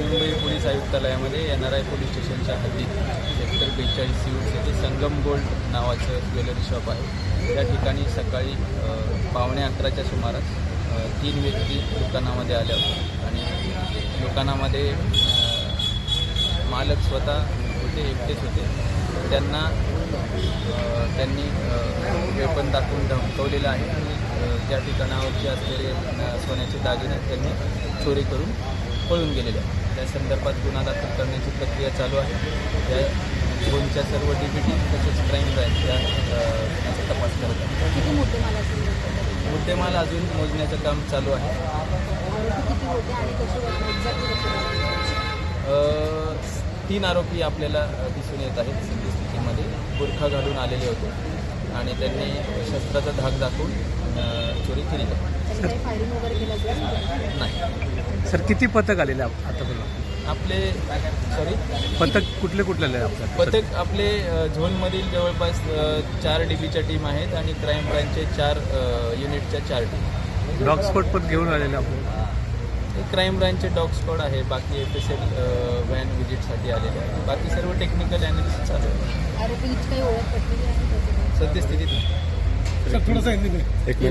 Mumbai police आयुक्तालयामध्ये N R I police स्टेशनच्या हद्दीत सेक्टर बेचाळीस सिव्हिल्स येथे संगम गोल्ड नावाचं ज्वेलरी शॉप आहे. त्या ठिकाणी सकाळी पावणे अकराच्या सुमारास तीन व्यक्ती दुकानामध्ये आल्या होत्या. आणि दुकानामध्ये मालक स्वतः होते एकटेच होते. त्यांना त्यांनी वेपन दाखवून धमकवलेलं आहे. आणि त्या ठिकाणावरचे असलेले सोन्याचे दागिने त्यांनी चोरी करून पळून गेलेले आहेत. त्या संदर्भात गुन्हा दाखल करण्याची प्रक्रिया चालू आहे. त्या झोनच्या सर्व डी बी टी तसेच क्राईम ब्रँच या गुन्ह्याचा तपास करत आहे. मुद्देमाल अजून मोजण्याचं काम चालू आहे. तीन आरोपी आपल्याला दिसून येत आहेत सद्यस्थितीमध्ये. बुरखा घालून आलेले होते आणि त्यांनी शस्त्राचा धाक दाखवून चोरी केली. आहे. त्यांनी काही फायरिंग वगैरे केलं असेल? नाही. सर किती पथक आलेले आतापर्यंत? आपले सॉरी पथक कुठले कुठले आपल्या पथक आपले झोनमधील जवळपास चार डी बीच्या टीम आहेत आणि क्राईम ब्रँचचे चार युनिटच्या चार टीम डॉग स्पॉट पण घेऊन आलेले आपले? हे क्राईम ब्रँचचे डॉग स्क्वॉड आहे. बाकी एफ एस एल व्हॅन व्हिजिटसाठी आलेले आहे बाकी सर्व टेक्निकल अनालिसिस चालू आहे आरोपीची काही ओळख पटलेली आहे त्याच्यामध्ये सद्यस्थितीत एक मिनिट.